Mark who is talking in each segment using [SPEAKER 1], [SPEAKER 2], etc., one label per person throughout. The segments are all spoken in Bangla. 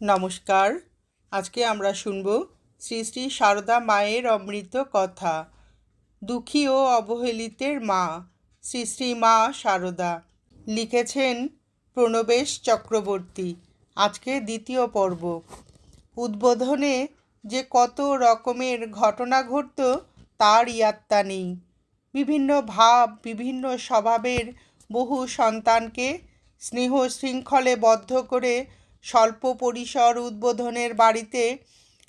[SPEAKER 1] নমস্কার। আজকে আমরা শুনব শ্রী শ্রী সারদা মায়ের অমৃত কথা। দুঃখী ও অবহেলিতের মা, শ্রী শ্রী মা সারদা। লিখেছেন প্রণবেশ চক্রবর্তী। আজকে দ্বিতীয় পর্ব। উদ্বোধনে যে কত রকমের ঘটনা ঘটত, তার ইয়াত্তা নেই। বিভিন্ন ভাব, বিভিন্ন স্বভাবের বহু সন্তানকে স্নেহ শৃঙ্খলে বদ্ধ করে স্বল্প পরিসর উদ্বোধনের বাড়িতে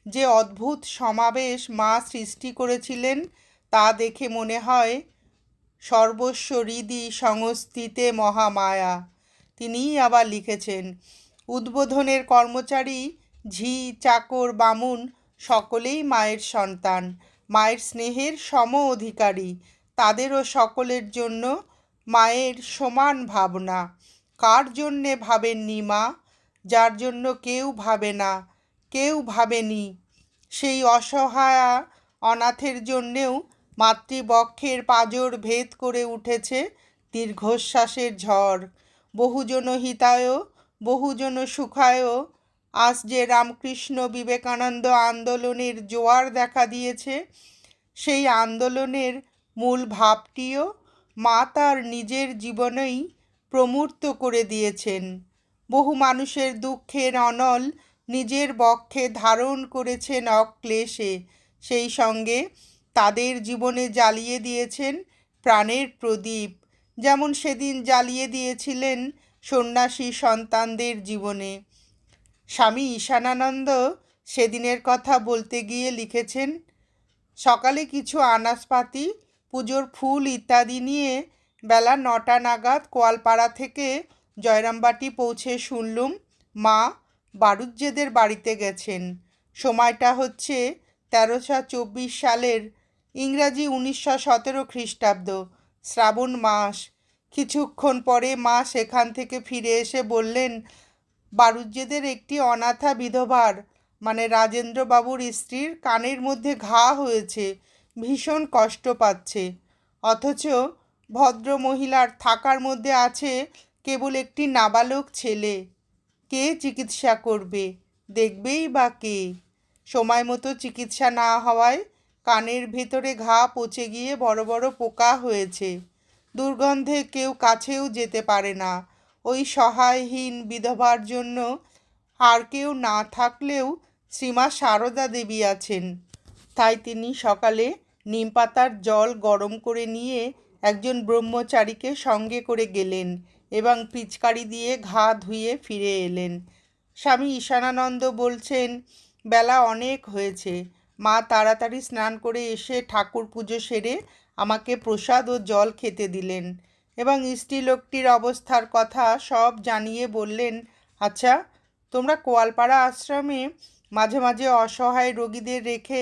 [SPEAKER 1] যে অদ্ভুত সমাবেশ মা সৃষ্টি করেছিলেন, তা দেখে মনে হয় সর্বস্ব হৃদি সংস্থিতে মহামায়া। তিনিই আবার লিখেছেন, উদ্বোধনের কর্মচারী ঝি, চাকর, বামুন সকলেই মায়ের সন্তান। মায়ের স্নেহের সম অধিকারী। তাদেরও সকলের জন্য মায়ের সমান ভাবনা। কার জন্যে ভাবেননি মা? যার জন্য কেউ ভাবে না, কেউ ভাবেনি। সেই অসহায়া অনাথের জন্যেও মাতৃবক্ষের পাঁজর ভেদ করে উঠেছে দীর্ঘশ্বাসের ঝড়। বহুজন হিতায় বহুজন সুখায় আজ যে রামকৃষ্ণ বিবেকানন্দ আন্দোলনের জোয়ার দেখা দিয়েছে, সেই আন্দোলনের মূল ভাবটিও মা তার নিজের জীবনেই প্রমূর্ত করে দিয়েছেন। বহু মানুষের দুঃখের অনল নিজের বক্ষে ধারণ করেছেন অক্লেশে সেই সঙ্গে তাদের জীবনে জ্বালিয়ে দিয়েছেন প্রাণের প্রদীপ। যেমন সেদিন জ্বালিয়ে দিয়েছিলেন সন্ন্যাসী সন্তানদের জীবনে। স্বামী ঈশানানন্দ সেদিনের কথা বলতে গিয়ে লিখেছেন, সকালে কিছু আনাসপাতি পুজোর ফুল ইত্যাদি নিয়ে বেলা নটা নাগাদ কোয়ালপাড়া থেকে জয়রামবাটি পৌঁছে শুনলুম, মা বারুজ্জেদের বাড়িতে গেছেন। সময়টা হচ্ছে তেরোশো চব্বিশ সালের ইংরাজি উনিশশো সতেরো খ্রিস্টাব্দ, শ্রাবণ মাস। কিছুক্ষণ পরে মা সেখান থেকে ফিরে এসে বললেন বারুজ্জেদের একটি অনাথা বিধবার মানে রাজেন্দ্রবাবুর স্ত্রীর কানের মধ্যে ঘা হয়েছে, ভীষণ কষ্ট পাচ্ছে। অথচ ভদ্র মহিলার থাকার মধ্যে আছে কেবল একটি নাবালক ছেলে। কে চিকিৎসা করবে? দেখবেই বা কে? সময় মতো চিকিৎসা না হওয়ায় কানের ভেতরে ঘা পচে গিয়ে বড় বড় পোকা হয়েছে। দুর্গন্ধে কেউ কাছেও যেতে পারে না। ওই সহায়হীন বিধবার জন্য আর কেউ না থাকলেও শ্রীমা সারদা দেবী আছেন। তাই তিনি সকালে নিমপাতার জল গরম করে নিয়ে একজন ব্রহ্মচারীকে সঙ্গে করে গেলেন। এবং পিচকারি দিয়ে ঘা ধুয়ে ফিরে এলেন। স্বামী ঈশানানন্দ বলছেন, বেলা অনেক হয়েছে। মা তাড়াতাড়ি স্নান করে এসে ঠাকুর পুজো সেরে আমাকে প্রসাদ ও জল খেতে দিলেন এবং স্ত্রীলোকটির অবস্থার কথা সব জানিয়ে বললেন আচ্ছা তোমরা কোয়ালপাড়া আশ্রমে মাঝে মাঝে অসহায় রোগীদের রেখে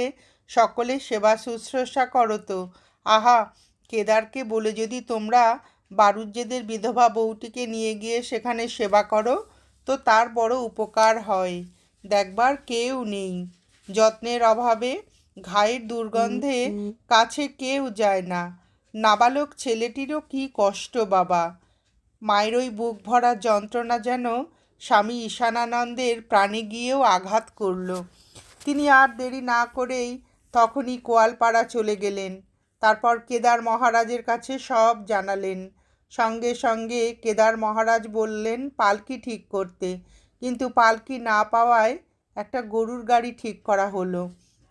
[SPEAKER 1] সকলে সেবা শুশ্রূষা করো তো। আহা, কেদারকে বলে যদি তোমরা বারুজ্জেদের বিধবা বউটিকে নিয়ে গিয়ে সেখানে সেবা করো তো তার বড় উপকার হয়। দেখবার কেউ নেই। যত্নের অভাবে ঘায়ের দুর্গন্ধে কাছে কেউ যায় না। নাবালক ছেলেটিরও কি কষ্ট বাবা। মায়ের ওই বুক ভরা যন্ত্রণা যেন স্বামী ঈশানানন্দের প্রাণে গিয়েও আঘাত করল। তিনি আর দেরি না করেই তখনই কোয়ালপাড়া চলে গেলেন। তারপর কেদার মহারাজের কাছে সব জানালেন। সঙ্গে সঙ্গে কেদার মহারাজ বললেন, পালকি ঠিক করতে। কিন্তু পালকি না পাওয়ায় একটা গরুর গাড়ি ঠিক করা হলো।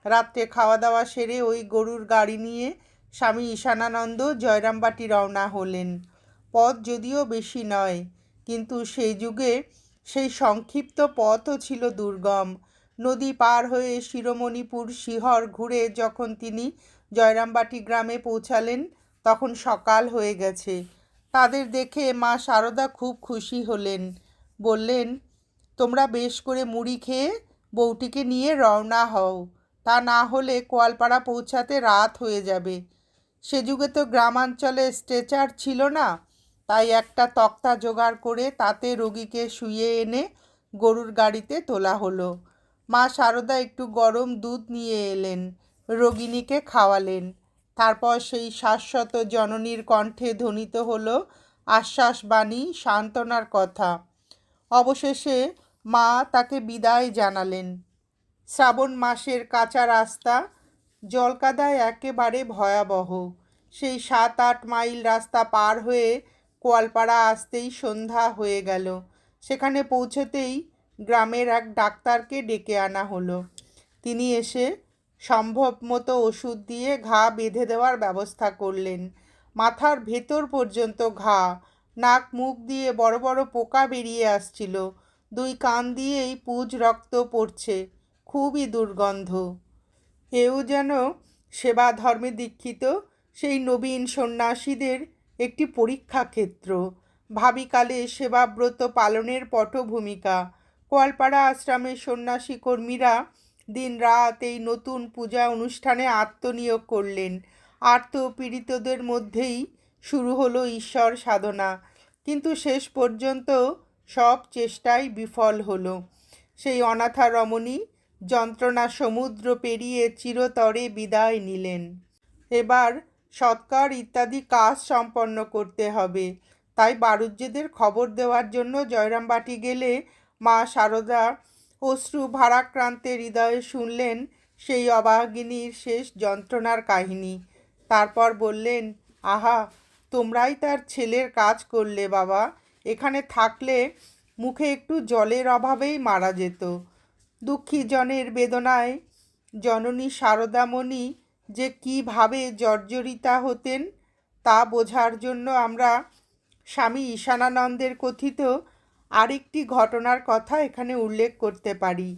[SPEAKER 1] রাত্রে খাওয়া দাওয়া সেরে ওই গরুর গাড়ি নিয়ে স্বামী ঈশানানন্দ জয়রামবাটি রওনা হলেন। পথ যদিও বেশি নয়, কিন্তু সেই যুগে সেই সংক্ষিপ্ত পথও ছিল দুর্গম। নদী পার হয়ে শিরোমণিপুর শিহর ঘুরে যখন তিনি জয়রামবাটি গ্রামে পৌঁছালেন, তখন সকাল হয়ে গেছে। তাদের দেখে মা সারদা খুব খুশি হলেন। বললেন, তোমরা বেশ করে মুড়ি খেয়ে বউটিকে নিয়ে রওনা হও। তা না হলে কোয়ালপাড়া পৌঁছাতে রাত হয়ে যাবে। সে যুগে তো গ্রামাঞ্চলে স্ট্রেচার ছিল না। তাই একটা তক্তা জোগাড় করে তাতে রোগীকে শুয়ে এনে গরুর গাড়িতে তোলা হলো। মা সারদা একটু গরম দুধ নিয়ে এলেন। রোগিণীকে খাওয়ালেন। তারপর সেই শাশ্বত জননীর কণ্ঠে ধ্বনিত হলো আশ্বাসবাণী, সান্ত্বনার কথা। অবশেষে মা তাকে বিদায় জানালেন। শ্রাবণ মাসের কাঁচা রাস্তা, জলকাদায় একেবারে ভয়াবহ। সেই সাত আট মাইল রাস্তা পার হয়ে কোয়ালপাড়া আসতেই সন্ধ্যা হয়ে গেল। সেখানে পৌঁছতেই গ্রামের এক ডাক্তারকে ডেকে আনা হলো। তিনি এসে সম্ভব মতো ওষুধ দিয়ে ঘা বেঁধে দেওয়ার ব্যবস্থা করলেন। মাথার ভেতর পর্যন্ত ঘা, নাক মুখ দিয়ে বড় বড় পোকা বেরিয়ে আসছিল। দুই কান দিয়েই পুজ রক্ত পড়ছে, খুবই দুর্গন্ধ। এও যেন সেবা ধর্মে দীক্ষিত, সেই নবীন সন্ন্যাসীদের একটি পরীক্ষা ক্ষেত্র ভাবিকালে সেবাব্রত পালনের পটভূমিকা। কোয়ালপাড়া আশ্রমের সন্ন্যাসী কর্মীরা দিন রাত এই নতুন পূজা অনুষ্ঠানে আত্মনিয়োগ করলেন। আর্ত পীড়িতদের মধ্যেই শুরু হলো ঈশ্বর সাধনা। কিন্তু শেষ পর্যন্ত সব চেষ্টাই বিফল হলো। সেই অনাথা রমণী যন্ত্রণা সমুদ্র পেরিয়ে চিরতরে বিদায় নিলেন। এবার সৎকার ইত্যাদি কাজ সম্পন্ন করতে হবে। তাই বারুজ্যেদের খবর দেওয়ার জন্য জয়রামবাটি গেলে মা শারদা অশ্রু ভারাক্রান্তে হৃদয়ে শুনলেন সেই অবাগিনীর শেষ যন্ত্রণার কাহিনী। তারপর বললেন, আহা, তোমরাই তার ছেলের কাজ করলে বাবা। এখানে থাকলে মুখে একটু জলের অভাবেই মারা যেত। দুঃখী জনের বেদনায় জননী শারদামণি যে কীভাবে জর্জরিতা হতেন, তা বোঝার জন্য আমরা স্বামী ঈশানানন্দের কথিত আরেকটি ঘটনার কথা এখানে উল্লেখ করতে পারি।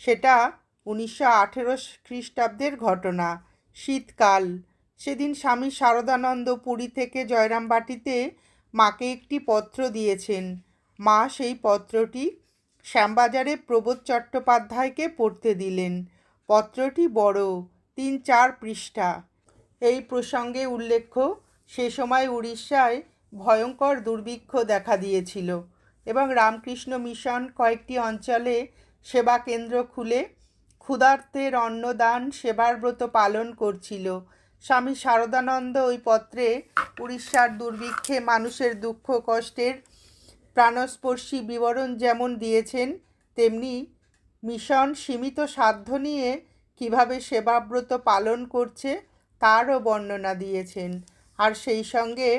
[SPEAKER 1] সেটা উনিশশো আঠেরো খ্রিস্টাব্দের ঘটনা, শীতকাল। সেদিন স্বামী শারদানন্দ পুরী থেকে জয়রামবাটিতে মাকে একটি পত্র দিয়েছেন। মা সেই পত্রটি শ্যামবাজারে প্রবোধ চট্টোপাধ্যায়কে পড়তে দিলেন। পত্রটি বড়, তিন চার পৃষ্ঠা। এই প্রসঙ্গে উল্লেখ্য, সে সময় উড়িষ্যায় ভয়ঙ্কর দুর্ভিক্ষ দেখা দিয়েছিল। এবং রামকৃষ্ণ মিশন কয়েকটি অঞ্চলে সেবা কেন্দ্র খুলে ক্ষুধার্তের অন্নদান সেবার ব্রত পালন করছিল। স্বামী শারদানন্দ ওই পত্রে উড়িষ্যার দুর্ভিক্ষে মানুষের দুঃখ, কষ্টের প্রাণস্পর্শী বিবরণ যেমন দিয়েছেন, তেমনি মিশন সীমিত সাধ্য নিয়ে কীভাবে সেবাব্রত পালন করছে তারও বর্ণনা দিয়েছেন। আর সেই সঙ্গে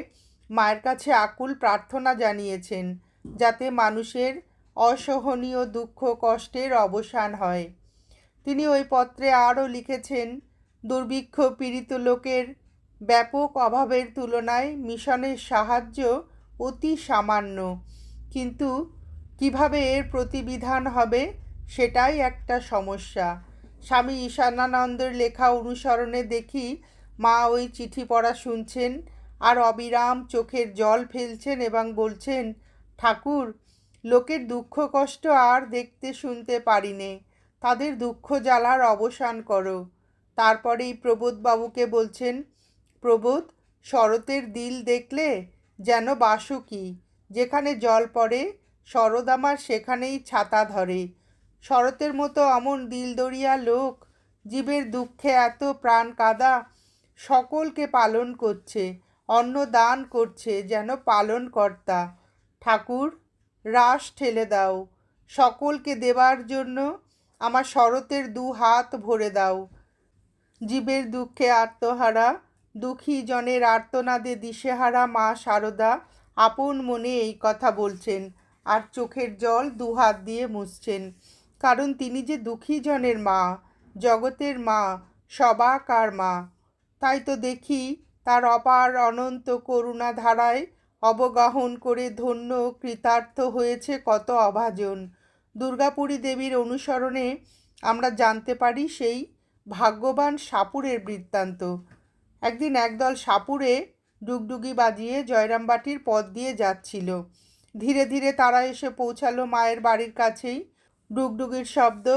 [SPEAKER 1] মায়ের কাছে আকুল প্রার্থনা জানিয়েছেন। যাতে মানুষের অসহনীয় দুঃখ কষ্টের অবসান হয়। তিনি ওই পত্রে আরও লিখেছেন, দুর্ভিক্ষ পীড়িত লোকের ব্যাপক অভাবের তুলনায় মিশনের সাহায্য অতি সামান্য। কিন্তু কীভাবে এর প্রতিবিধান হবে সেটাই একটা সমস্যা। স্বামী ঈশানানন্দের লেখা অনুসরণে দেখি মা ওই চিঠি পড়া শুনছেন আর অবিরাম চোখের জল ফেলছেন এবং বলছেন ঠাকুর, লোকের দুঃখ কষ্ট আর দেখতে শুনতে পারিনে। তাদের দুঃখ জ্বালার অবসান করো। তারপরেই প্রবোধবাবুকে বলছেন, প্রবোধ, শরতের দিল দেখলে যেন বাসুকি যেখানে জল পড়ে, শরৎ আমার সেখানেই ছাতা ধরে। শরতের মতো অমন দিলদরিয়া লোক, জীবের দুঃখে এত প্রাণ কাদা, সকলকে পালন করছে, অন্ন দান করছে যেন পালন কর্তা ঠাকুর, রাস ঠেলে দাও। সকলকে দেবার জন্য আমার শরতের দু হাত ভরে দাও। জীবের দুঃখে আত্মহারা, দুঃখী জনের আর্তনাদে দিশেহারা মা শারদা আপন মনে এই কথা বলছেন আর চোখের জল দু হাত দিয়ে মুছছেন। কারণ তিনি যে দুঃখী জনের মা, জগতের মা সবাকার মা। তাই তো দেখি তার অপার অনন্ত করুণা ধারায় অবগাহন করে ধন্য কৃতার্থ হয়েছে কত অভাজন। দুর্গাপুরী দেবীর অনুসরণে আমরা জানতে পারি সেই ভাগ্যবান সাপুরের বৃত্তান্ত। একদিন একদল সাপুরে ডুগডুগি বাজিয়ে জয়রামবাটির পথ দিয়ে যাচ্ছিল। ধীরে ধীরে তারা এসে পৌঁছালো মায়ের বাড়ির কাছেই। ডুগডুগির শব্দ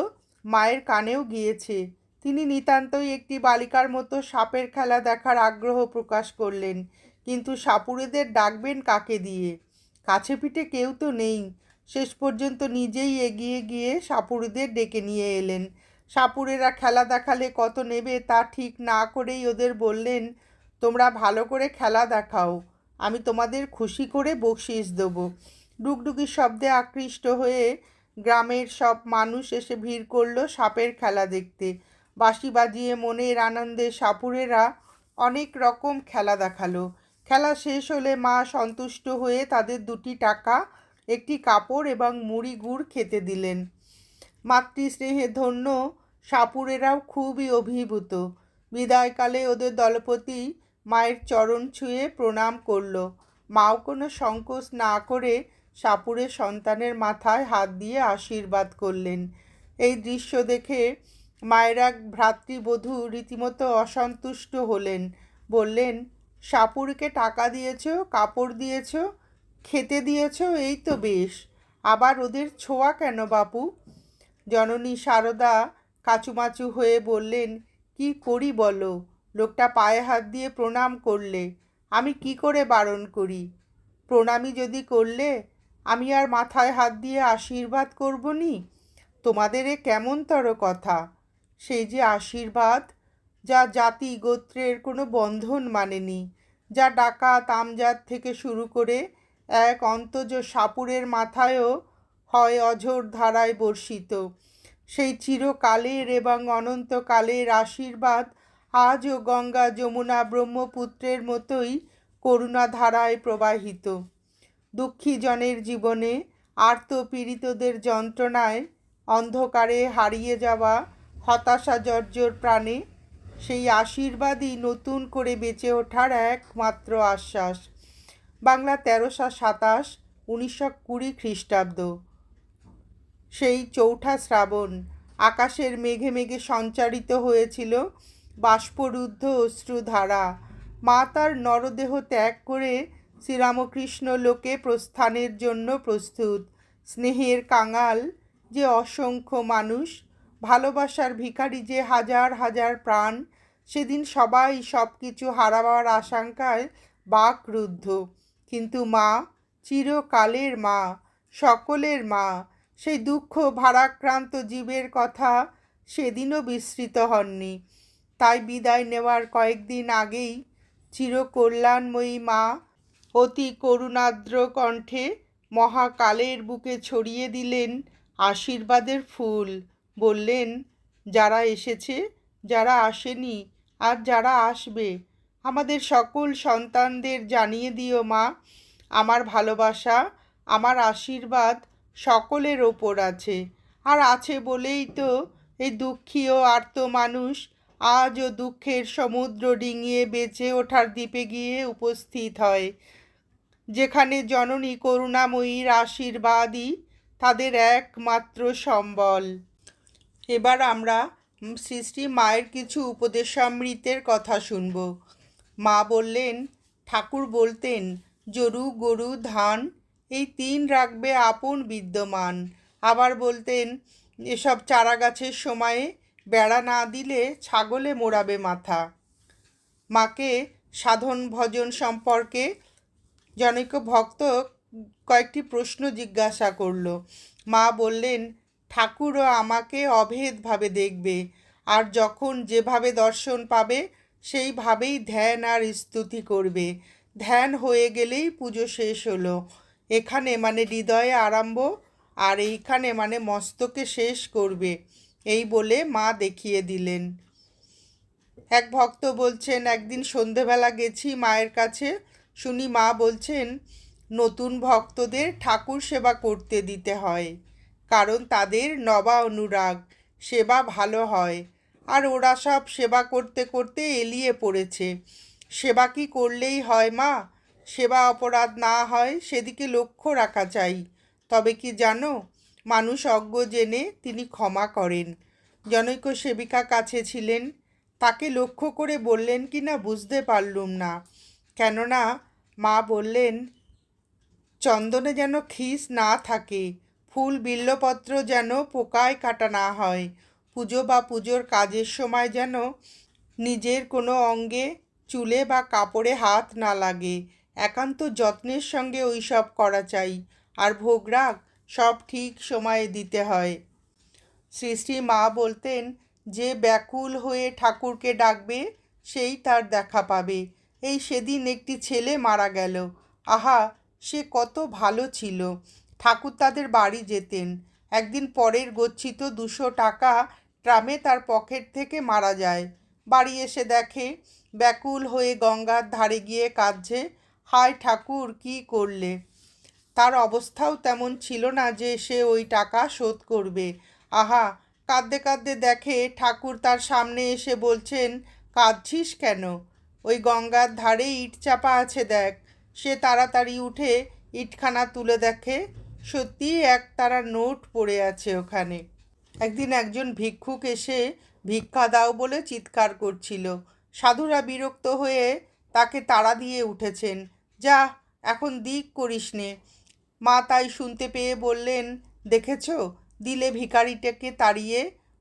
[SPEAKER 1] মায়ের কানেও গিয়েছে। তিনি নিতান্তই একটি বালিকার মতো সাপের খেলা দেখার আগ্রহ প্রকাশ করলেন। কিন্তু সাপুরেদের ডাকবেন কাকে দিয়ে? কাছে পিঠে কেউ তো নেই। শেষ পর্যন্ত নিজেই এগিয়ে গিয়ে সাপুরেদের ডেকে নিয়ে এলেন। সাপুরেরা খেলা দেখালে কত নেবে তা ঠিক না করেই ওদের বললেন, তোমরা ভালো করে খেলা দেখাও, আমি তোমাদের খুশি করে বকশিস দেবো। ডুগডুগির শব্দে আকৃষ্ট হয়ে গ্রামের সব মানুষ এসে ভিড় করল সাপের খেলা দেখতে। বাঁশি বাজিয়ে মনের আনন্দে সাপুরেরা অনেক রকম খেলা দেখাল। খেলা শেষ হলে মা সন্তুষ্ট হয়ে তাদের দুটি টাকা, একটি কাপড় এবং মুড়ি গুড় খেতে দিলেন। মাতৃস্নেহে ধন্য সাপুরেরাও খুবই অভিভূত। বিদায়কালে ওদের দলপতি মায়ের চরণ ছুঁয়ে প্রণাম করল। মাও কোনো সংকোচ না করে সাপুরের সন্তানের মাথায় হাত দিয়ে আশীর্বাদ করলেন। এই দৃশ্য দেখে মায়ের ভ্রাতৃবধূ রীতিমতো অসন্তুষ্ট হলেন, বললেন সাপুরকে টাকা দিয়েছ, কাপড় দিয়েছ, খেতে দিয়েছ, এই তো বেশ। আবার ওদের ছোঁয়া কেন বাপু? জননী সারদা কাচুমাচু হয়ে বললেন, কি করি বলো? লোকটা পায়ে হাত দিয়ে প্রণাম করলে, আমি কি করে বারণ করি? প্রণামী যদি করলে, আমি আর মাথায় হাত দিয়ে আশীর্বাদ করব নি? তোমাদের এ কেমনতর কথা? সেই যে আশীর্বাদ যা জাতি গোত্রের কোনো বন্ধন মানেনি, যা ডাকাত আমজাদ থেকে শুরু করে এক অন্তজ সাপুরের মাথায়ও হয় অঝোর ধারায় বর্ষিত। সেই চিরকালের এবং অনন্তকালের আশীর্বাদ আজও গঙ্গা যমুনা ব্রহ্মপুত্রের মতোই করুণা ধারায় প্রবাহিত। দুঃখী জনের জীবনে আর্ত পীড়িতদের যন্ত্রণায় অন্ধকারে হারিয়ে যাওয়া হতাশা জর্জর প্রাণে সেই আশীর্বাদই নতুন করে বেঁচে ওঠার একমাত্র আশ্বাস। বাংলা তেরোশো সাতাশ, উনিশশো কুড়ি খ্রিস্টাব্দ। সেই চৌঠা শ্রাবণ, আকাশের মেঘে মেঘে সঞ্চারিত হয়েছিল বাষ্পরুদ্ধ অশ্রুধারা। মা তার নরদেহ ত্যাগ করে শ্রীরামকৃষ্ণ লোকে প্রস্থানের জন্য প্রস্তুত। স্নেহের কাঙাল যে অসংখ্য মানুষ ভালোবাসার ভিখারি যে হাজার হাজার প্রাণ, সেদিন সবাই সব কিছু হারাবার আশঙ্কায় বাকরুদ্ধ। কিন্তু মা, চিরকালের মা, সকলের মা, সেই দুঃখ ভারাক্রান্ত জীবের কথা সেদিনও বিস্মৃত হননি। তাই বিদায় নেওয়ার কয়েকদিন আগেই চিরকল্যাণময়ী মা অতি করুণাদ্র কণ্ঠে মহাকালের বুকে ছড়িয়ে দিলেন আশীর্বাদের ফুল। বললেন, যারা এসেছে, যারা আসেনি, আর যারা আসবে, আমাদের সকল সন্তানদের জানিয়ে দিও মা, আমার ভালোবাসা, আমার আশীর্বাদ সকলের ওপর আছে। আর আছে বলেই তো এই দুঃখী ও আর্ত মানুষ আজও দুঃখের সমুদ্র ডিঙিয়ে বেঁচে ওঠার দ্বীপে গিয়ে উপস্থিত হয়। যেখানে জননী করুণাময়ীর আশীর্বাদই তাদের একমাত্র সম্বল। এবার আমরা শ্রী মায়ের কিছু উপদেশামৃতের কথা শুনব। মা বললেন, ঠাকুর বলতেন, জরু গরু ধান, এই তিন রাখবে আপন বিদ্যমান। আবার বলতেন, এসব চারা গাছের সময়ে বেড়া না দিলে ছাগলে মোড়াবে মাথা। মাকে সাধন ভজন সম্পর্কে জনৈক ভক্ত কয়েকটি প্রশ্ন জিজ্ঞাসা করল। মা বললেন ঠাকুরও আমাকে অভেদভাবে দেখবে। আর যখন যেভাবে দর্শন পাবে, সেইভাবেই ধ্যান আর স্তুতি করবে। ধ্যান হয়ে গেলেই পুজো শেষ হলো। এখানে মানে হৃদয়ে আরম্ভ, আর এইখানে মানে মস্তকে শেষ করবে। এই বলে মা দেখিয়ে দিলেন। এক ভক্ত বলছেন, একদিন সন্ধেবেলা গেছি মায়ের কাছে। শুনি মা বলছেন, নতুন ভক্তদের ঠাকুর সেবা করতে দিতে হয়। কারণ তাদের নবা অনুরাগ, সেবা ভালো হয়। আর ওরা সব সেবা করতে করতে এলিয়ে পড়েছে। সেবা কি করলেই হয়, মা? সেবা অপরাধ না হয় সেদিকে লক্ষ্য রাখা চাই। তবে কি জানো, মানুষ অজ্ঞ জেনে তিনি ক্ষমা করেন। জনৈক সেবিকা কাছে ছিলেন। তাকে লক্ষ্য করে বললেন কি না বুঝতে পারলুম না। কেননা মা বললেন, চন্দনে যেন খিস না থাকে। ফুল বিল্লপত্র যেন পোকায় কাটা না হয়। পুজো বা পুজোর কাজের সময় যেন নিজের কোনো অঙ্গে চুলে বা কাপড়ে হাত না লাগে। একান্ত যত্নের সঙ্গে ওই সব করা চাই। আর ভোগরাগ সব ঠিক সময়ে দিতে হয়। শ্রী শ্রী মা বলতেন, যে ব্যাকুল হয়ে ঠাকুরকে ডাকবে, সেই তার দেখা পাবে। এই সেদিন একটি ছেলে মারা গেল। আহা, সে কত ভালো ছিল। ঠাকুর তাদের বাড়ি যেতেন। একদিন পরের গচ্ছিত দুশো টাকা ট্রামে তার পকেট থেকে মারা যায়। বাড়ি এসে দেখে, ব্যাকুল হয়ে গঙ্গার ধারে গিয়ে কাঁদছে, হায় ঠাকুর, কি করলে? তার অবস্থাও তেমন ছিল না যে সে ওই টাকা শোধ করবে। আহা! কাঁদতে কাঁদতে দেখে ঠাকুর তার সামনে এসে বলছেন, কাঁদছিস কেন? ওই গঙ্গার ধারে ইট চাপা আছে দেখ। সে তাড়াতাড়ি উঠে ইটখানা তুলে দেখে সত্যিই এক তারা নোট পড়ে আছে ওখানে। একদিন একজন ভিক্ষুক এসে ভিক্ষা দাও বলে চিৎকার করছিল। সাধুরা বিরক্ত হয়ে তাকে তাড়া দিয়ে উঠেছেন। যা, এখন দিক করিস নে। মা তাই শুনতে পেয়ে বললেন, দেখেছ? দিলে ভিকারিটাকে তাড়িয়ে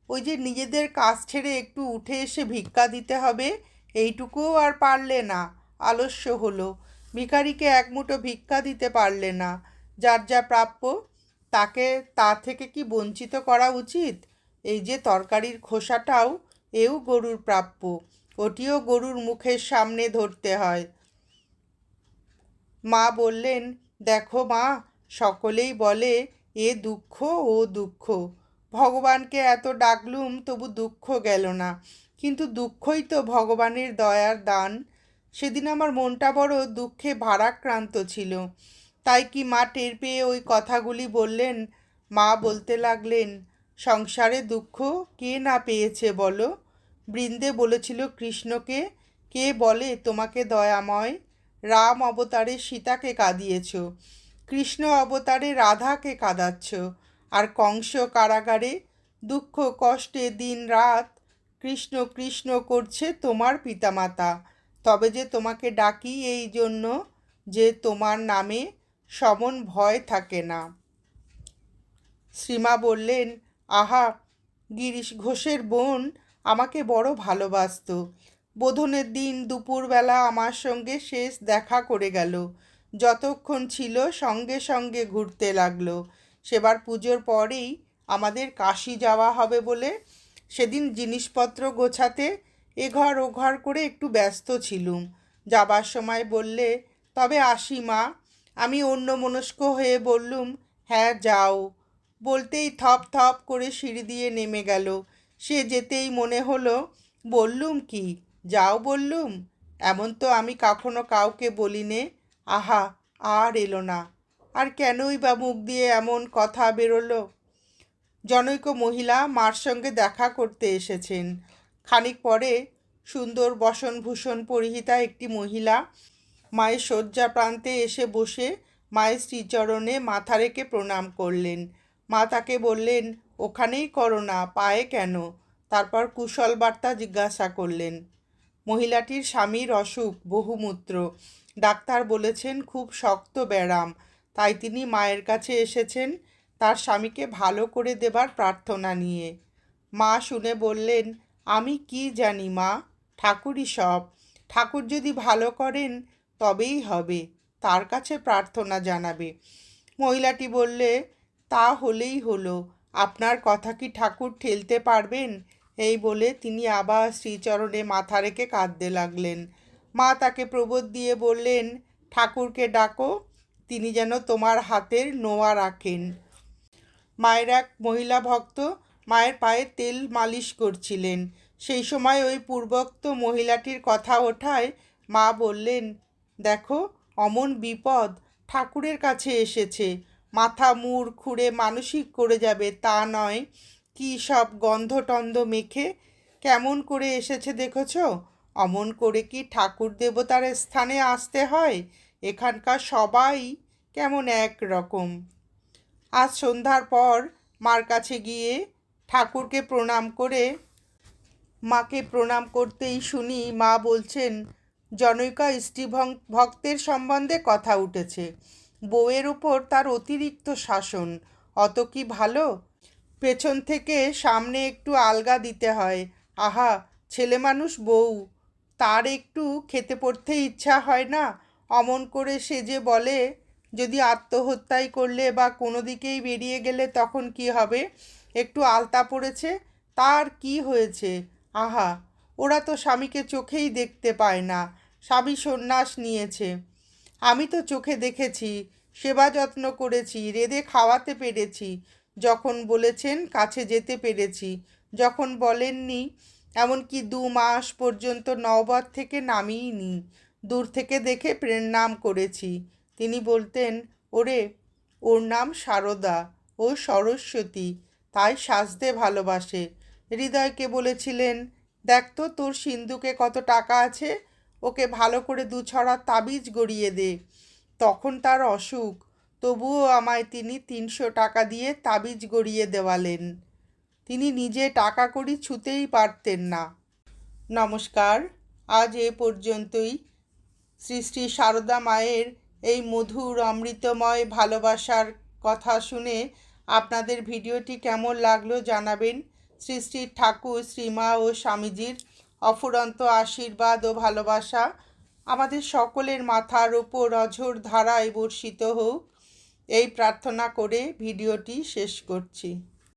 [SPEAKER 1] ওই যে নিজেদের কাজ ছেড়ে একটু উঠে এসে ভিক্ষা দিতে হবে, এইটুকুও আর পারলে না। আলস্য হলো। ভিকারিকে এক মুঠো ভিক্ষা দিতে পারলে না। যার যা প্রাপ্য, তাকে তা থেকে কি বঞ্চিত করা উচিত? এই যে তরকারির খোসাটাও এও গরুর প্রাপ্য। ওটিও গরুর মুখের সামনে ধরতে হয়। মা বললেন, দেখো মা, সকলেই বলে, এ দুঃখ ও দুঃখ। ভগবানকে এত ডাকলুম, তবু দুঃখ গেল না। কিন্তু দুঃখই তো ভগবানের দয়ার দান। সেদিন আমার মনটা বড় দুঃখে ভারাক্রান্ত ছিল। তাই কি মা টের পেয়ে ওই কথাগুলি বললেন? মা বলতে লাগলেন, সংসারে দুঃখ কে না পেয়েছে বলো? বৃন্দে বলেছিল কৃষ্ণকে, কে বলে তোমাকে দয়াময়? রাম অবতারে সীতাকে কাঁদিয়েছ, কৃষ্ণ অবতারে রাধাকে কাঁদাচ্ছ, আর কংস কারাগারে দুঃখ, কষ্টে দিন রাত কৃষ্ণ কৃষ্ণ করছে তোমার পিতামাতা। তবে যে তোমাকে ডাকি এই জন্য যে তোমার নামে সমন ভয় থাকে না। শ্রীমা বললেন, আহা, গিরিশ ঘোষের বোন আমাকে বড় ভালোবাসত। বোধনের দিন দুপুরবেলা আমার সঙ্গে শেষ দেখা করে গেল। যতক্ষণ ছিল সঙ্গে সঙ্গে ঘুরতে লাগল। সেবার পুজোর পরেই আমাদের কাশি যাওয়া হবে বলে সেদিন জিনিসপত্র গোছাতে এ ঘর ও ঘর করে একটু ব্যস্ত ছিলুম। যাবার সময় বললে, তবে আসি মা আমি অন্য মনস্ক হয়ে বললুম হ্যাঁ যাও। বলতেই থপ থপ করে সিঁড়ি দিয়ে নেমে গেল। সে যেতেই মনে হলো, বললুম কি? যাও বললুম? এমন তো আমি কখনো কাউকে বলিনে। আহা, আর এলো না। আর কেনই বা মুখ দিয়ে এমন কথা বেরোলো? জনৈক মহিলা মার সঙ্গে দেখা করতে এসেছেন। খানিক পরে সুন্দর বসনভূষণ পরিহিতা একটি মহিলা মায়ের শয্যা প্রান্তে এসে বসে মায়ের শ্রীচরণে মাথা রেখে প্রণাম করলেন। মা তাকে বললেন, ওখানেই করো না, পায়ে কেন? তারপর কুশল বার্তা জিজ্ঞাসা করলেন, মহিলাটির স্বামীর অসুখ, বহুমূত্র। ডাক্তার বলেছেন খুব শক্ত ব্যারাম তাই তিনি মায়ের কাছে এসেছেন তার স্বামীকে ভালো করে দেবার প্রার্থনা নিয়ে। মা শুনে বললেন, আমি কি জানি মা? ঠাকুরই সব। ঠাকুর যদি ভালো করেন তবেই হবে, তার কাছে প্রার্থনা জানাবে। মহিলাটি বললে, তা হলেই হলো, আপনার কথা কি ঠাকুর ঠেলতে পারবেন? এই বলে তিনি আবার শ্রীচরণে মাথা রেখে কাঁদতে লাগলেন। মা তাকে প্রবোধ দিয়ে বললেন, ঠাকুরকে ডাকো, তিনি যেন তোমার হাতের নোয়া রাখেন। মায়ের এক মহিলা ভক্ত মায়ের পায়ে তেল মালিশ করছিলেন। সেই সময় ওই পূর্বোক্ত মহিলাটির কথা ওঠায় মা বললেন দেখো, অমন বিপদ ঠাকুরের কাছে এসেছে। মাথা মুড় খুঁড়ে মানসিক করে যাবে, তা নয়। কি সব গন্ধটন্ধ মেখে কেমন করে এসেছে দেখেছ? অমন করে কি ঠাকুর দেবতার স্থানে আসতে হয়? এখানকার সবাই কেমন এক রকম। আজ সন্ধ্যার পর মার কাছে গিয়ে ঠাকুরকে প্রণাম করে, মাকে প্রণাম করতেই শুনি মা বলছেন জনৈকা স্ত্রী ভক্তের সম্বন্ধে কথা উঠেছে। বউয়ের ওপর তার অতিরিক্ত শাসন। অত কি ভালো? পেছন থেকে সামনে একটু আলগা দিতে হয়। আহা, ছেলে মানুষ বউ। তার একটু খেতে পড়তে ইচ্ছা হয় না? অমন করে সে যে বলে, যদি আত্মহত্যাই করলে বা কোনো দিকেই বেরিয়ে গেলে তখন কি হবে? একটু আলতা পড়েছে? তার কি হয়েছে? আহা ওরা তো স্বামীকে চোখেই দেখতে পায় না। স্বামী সন্ন্যাস নিয়েছে। আমি তো চোখে দেখেছি, সেবা যত্ন করেছি, রেঁধে খাওয়াতে পেরেছি, যখন বলেছেন কাছে যেতে পেরেছি, যখন বলেননি, এমনকি দু মাস পর্যন্ত নওবত থেকে নামিইনি, দূর থেকে দেখে প্রেম করেছি। তিনি বলতেন, ওরে, ওর নাম সারদা, ও সরস্বতী, তাই সাজতে ভালোবাসে। হৃদয়কে বলেছিলেন দেখ তো, তোর সিন্ধুকে কত টাকা আছে? ওকে ভালো করে দু ছড়া তাবিজ গড়িয়ে দে। তখন তার অসুখ। তবুও আমায় তিনি তিনশো টাকা দিয়ে তাবিজ গড়িয়ে দেওয়ালেন। তিনি নিজে টাকা কড়ি ছুতেই পারতেন না। নমস্কার, আজ এ পর্যন্তই। শ্রী শ্রী সারদা মায়ের এই মধুর অমৃতময় ভালোবাসার কথা শুনে আপনাদের ভিডিওটি কেমন লাগল জানাবেন। শ্রী শ্রী ঠাকুর শ্রীমা ও স্বামীজির অফুরন্ত আশীর্বাদ ও ভালোবাসা আমাদের সকলের মাথার ওপর অঝোর ধারায় বর্ষিত হোক। এই প্রার্থনা করে ভিডিওটি শেষ করছি।